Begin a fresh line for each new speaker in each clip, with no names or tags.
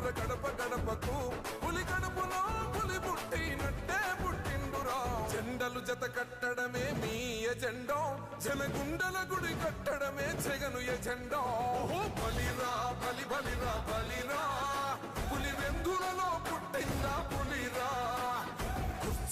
పంపిండుర గడప గడపకు పులి గడపలో పులి పుట్టినట్టే పుట్టిండురా. జెండలు జత కట్టడమే మీ ఎజెండో. జనగుండల గుడి కట్టడమే జగను ఎజెండో. బలిరా బలి బలిరా బలిరా. పులి వెందులలో పుట్టిందా పులి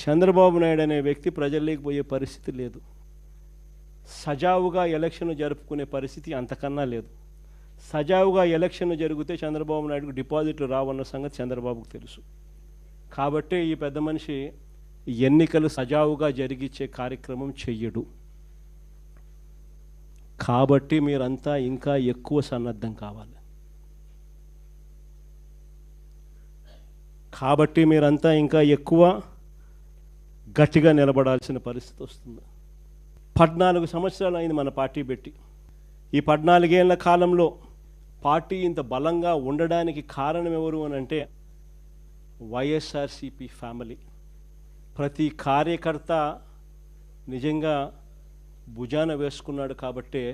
చంద్రబాబు నాయుడు అనే వ్యక్తి ప్రజల్లోకి పోయే పరిస్థితి లేదు. సజావుగా ఎలక్షన్ జరుపుకునే పరిస్థితి అంతకన్నా లేదు. సజావుగా ఎలక్షన్ జరిగితే చంద్రబాబు నాయుడుకు డిపాజిట్లు రావన్న సంగతి చంద్రబాబుకు తెలుసు. కాబట్టే ఈ పెద్ద మనిషి ఎన్నికలు సజావుగా జరిగించే కార్యక్రమం చెయ్యడు. కాబట్టి మీరంతా ఇంకా ఎక్కువ సన్నద్ధం కావాలి. కాబట్టి మీరంతా ఇంకా ఎక్కువ గట్టిగా నిలబడాల్సిన పరిస్థితి వస్తుంది. పద్నాలుగు సంవత్సరాలు అయింది మన పార్టీ పెట్టి. ఈ పద్నాలుగేళ్ళ కాలంలో పార్టీ ఇంత బలంగా ఉండడానికి కారణం ఎవరు అని అంటే వైఎస్ఆర్సిపి ఫ్యామిలీ. ప్రతి కార్యకర్త నిజంగా భుజాన వేసుకున్నాడు కాబట్టే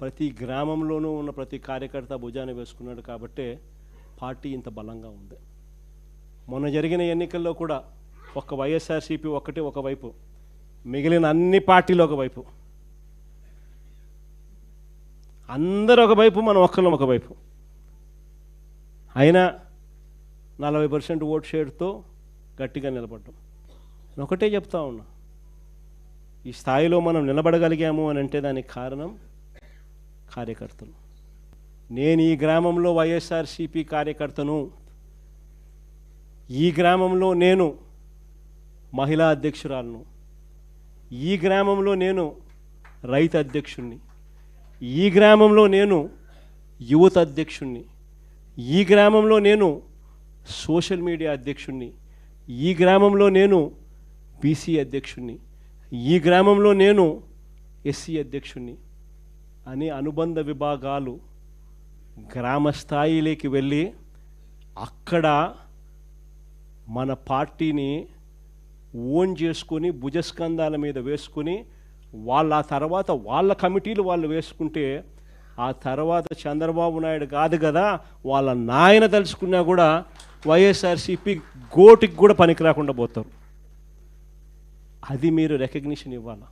ప్రతి గ్రామంలోనూ ఉన్న ప్రతి కార్యకర్త భుజాన వేసుకున్నాడు కాబట్టే పార్టీ ఇంత బలంగా ఉంది. మొన్న జరిగిన ఎన్నికల్లో కూడా ఒక వైఎస్ఆర్సీపీ ఒకటి ఒకవైపు మిగిలిన అన్ని పార్టీలు ఒకవైపు. అందరు ఒకవైపు మనం ఒక్కళ్ళం ఒకవైపు. అయినా నలభై పర్సెంట్ ఓట్ షేర్తో గట్టిగా నిలబడ్డాం. ఒకటే చెప్తా ఉన్నా. ఈ స్థాయిలో మనం నిలబడగలిగాము అని అంటే దానికి కారణం కార్యకర్తలు. నేను ఈ గ్రామంలో వైఎస్ఆర్సీపీ కార్యకర్తను ఈ గ్రామంలో నేను మహిళా అధ్యక్షురాలను. ఈ గ్రామంలో నేను రైతు అధ్యక్షుణ్ణి. ఈ గ్రామంలో నేను యువత అధ్యక్షుణ్ణి. ఈ గ్రామంలో నేను సోషల్ మీడియా అధ్యక్షుణ్ణి. ఈ గ్రామంలో నేను బీసీ అధ్యక్షుణ్ణి. ఈ గ్రామంలో నేను ఎస్సీ అధ్యక్షుణ్ణి అనే అనుబంధ విభాగాలు గ్రామ స్థాయిలోకి వెళ్ళి అక్కడ మన పార్టీని ఓన్ చేసుకొని భుజస్కంధాల మీద వేసుకొని వాళ్ళ ఆ తర్వాత వాళ్ళ కమిటీలు వాళ్ళు వేసుకుంటే ఆ తర్వాత చంద్రబాబు నాయుడు కాదు కదా వాళ్ళ నాయన తలుచుకున్నా కూడా వైఎస్ఆర్సీపీ గోటికి కూడా పనికి రాకుండా పోతారు. అది మీరు రికగ్నిషన్ ఇవ్వాల?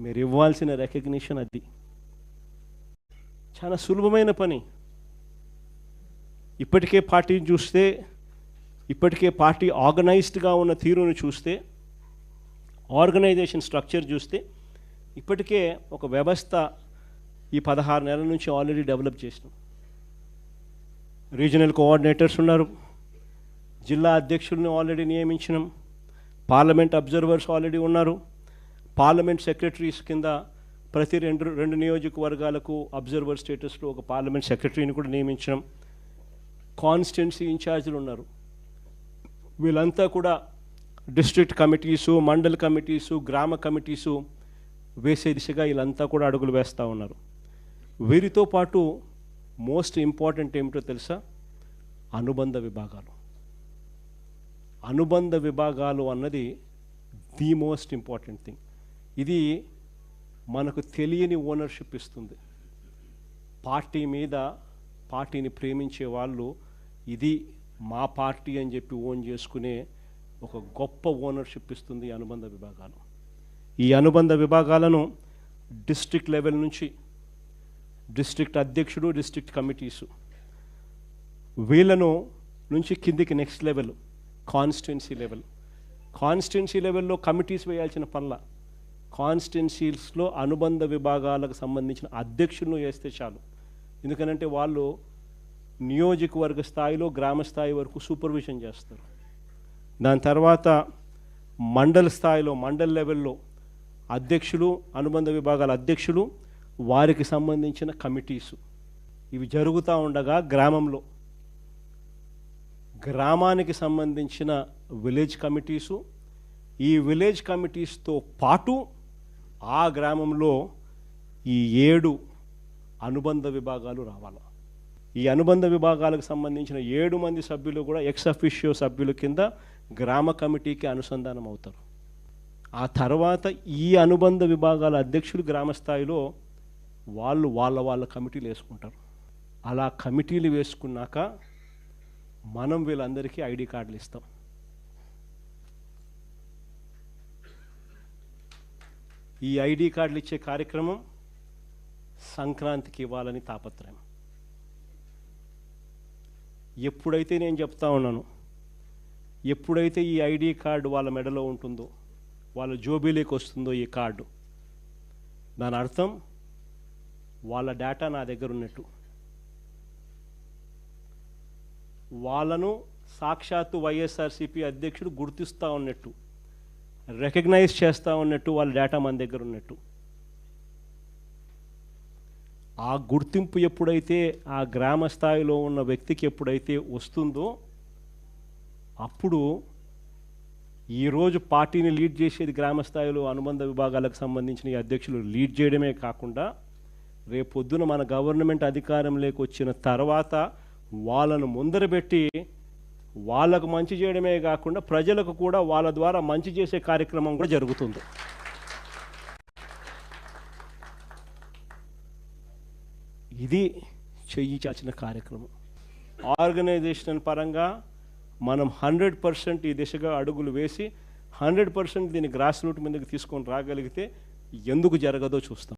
మీరు ఇవ్వాల్సిన రికగ్నిషన్ అది. చాలా సులభమైన పని. ఇప్పటికే పార్టీని చూస్తే ఇప్పటికే పార్టీ ఆర్గనైజ్డ్గా ఉన్న తీరును చూస్తే ఆర్గనైజేషన్ స్ట్రక్చర్ చూస్తే ఇప్పటికే ఒక వ్యవస్థ ఈ పదహారు నెలల నుంచి ఆల్రెడీ డెవలప్ చేసినాం రీజనల్ కోఆర్డినేటర్స్ ఉన్నారు. జిల్లా అధ్యక్షులను ఆల్రెడీ నియమించినాం. పార్లమెంట్ అబ్జర్వర్స్ ఆల్రెడీ ఉన్నారు. పార్లమెంట్ సెక్రటరీస్ కింద ప్రతి రెండు రెండు నియోజకవర్గాలకు అబ్జర్వర్ స్టేటస్లో ఒక పార్లమెంట్ సెక్రటరీని కూడా నియమించడం కాన్స్టిట్యున్సీ ఇన్ఛార్జీలు ఉన్నారు. వీళ్ళంతా కూడా డిస్ట్రిక్ట్ కమిటీసు మండల్ కమిటీసు గ్రామ కమిటీసు వేసే దిశగా వీళ్ళంతా కూడా అడుగులు వేస్తూ ఉన్నారు. వీరితో పాటు మోస్ట్ ఇంపార్టెంట్ ఏమిటో తెలుసా? అనుబంధ విభాగాలు. అనుబంధ విభాగాలు అన్నది ది మోస్ట్ ఇంపార్టెంట్ థింగ్. ఇది మనకు తెలియని ఓనర్షిప్ ఇస్తుంది. పార్టీ మీద పార్టీని ప్రేమించే వాళ్ళు ఇది మా పార్టీ అని చెప్పి ఓన్ చేసుకునే ఒక గొప్ప ఓనర్షిప్ ఇస్తుంది ఈ అనుబంధ విభాగాలు. ఈ అనుబంధ విభాగాలను డిస్ట్రిక్ట్ లెవెల్ నుంచి డిస్ట్రిక్ట్ అధ్యక్షుడు డిస్ట్రిక్ట్ కమిటీసు వీళ్ళను నుంచి కిందికి next level constituency level constituency లెవెల్లో కమిటీస్ వేయాల్సిన పనుల కాన్స్టిట్యున్సీస్లో అనుబంధ విభాగాలకు సంబంధించిన అధ్యక్షులను వేస్తే చాలు. ఎందుకనంటే వాళ్ళు నియోజకవర్గ స్థాయిలో గ్రామ స్థాయి వరకు సూపర్విజన్ చేస్తారు. దాని తర్వాత మండల స్థాయిలో మండల్ లెవెల్లో అధ్యక్షులు అనుబంధ విభాగాల అధ్యక్షులు వారికి సంబంధించిన కమిటీసు. ఇవి జరుగుతూ ఉండగా గ్రామంలో గ్రామానికి సంబంధించిన విలేజ్ కమిటీసు. ఈ విలేజ్ కమిటీస్తో పాటు ఆ గ్రామంలో ఈ ఏడు అనుబంధ విభాగాలు రావాలి. ఈ అనుబంధ విభాగాలకు సంబంధించిన ఏడు మంది సభ్యులు కూడా ఎక్స్ అఫిషియో సభ్యుల కింద గ్రామ కమిటీకి అనుసంధానం అవుతారు. ఆ తర్వాత ఈ అనుబంధ విభాగాల అధ్యక్షులు గ్రామ స్థాయిలో వాళ్ళు వాళ్ళ వాళ్ళ కమిటీలు వేసుకుంటారు. అలా కమిటీలు వేసుకున్నాక మనం వీళ్ళందరికీ ఐడి కార్డులు ఇస్తాం. ఈ ఐడి కార్డులు ఇచ్చే కార్యక్రమం సంక్రాంతికి ఇవ్వాలని తాపత్రయం. ఎప్పుడైతే నేను చెప్తా ఉన్నాను ఎప్పుడైతే ఈ ఐడి కార్డు వాళ్ళ మెడలో ఉంటుందో వాళ్ళ జోబీలోకి వస్తుందో ఈ కార్డు దాని అర్థం వాళ్ళ డేటా నా దగ్గర ఉన్నట్టు. వాళ్ళను సాక్షాత్తు వైఎస్ఆర్సీపీ అధ్యక్షుడు గుర్తిస్తూ ఉన్నట్టు రికగ్నైజ్ చేస్తూ ఉన్నట్టు వాళ్ళ డేటా మన దగ్గర ఉన్నట్టు. ఆ గుర్తింపు ఎప్పుడైతే ఆ గ్రామ స్థాయిలో ఉన్న వ్యక్తికి ఎప్పుడైతే వస్తుందో అప్పుడు ఈరోజు పార్టీని లీడ్ చేసేది గ్రామ స్థాయిలో అనుబంధ విభాగాలకు సంబంధించిన ఈ అధ్యక్షులు లీడ్ చేయడమే కాకుండా రేపొద్దున మన గవర్నమెంట్ అధికారంలోకి వచ్చిన తర్వాత వాళ్ళను ముందరబెట్టి వాళ్ళకు మంచి చేయడమే కాకుండా ప్రజలకు కూడా వాళ్ళ ద్వారా మంచి చేసే కార్యక్రమం కూడా జరుగుతుంది. ఇది చెయ్యి చాచిన కార్యక్రమం. ఆర్గనైజేషన్ పరంగా మనం హండ్రెడ్ పర్సెంట్ ఈ దిశగా అడుగులు వేసి హండ్రెడ్ పర్సెంట్ దీన్ని గ్రాస్ రూట్ మీదకి తీసుకొని రాగలిగితే ఎందుకు జరగదో చూస్తాం.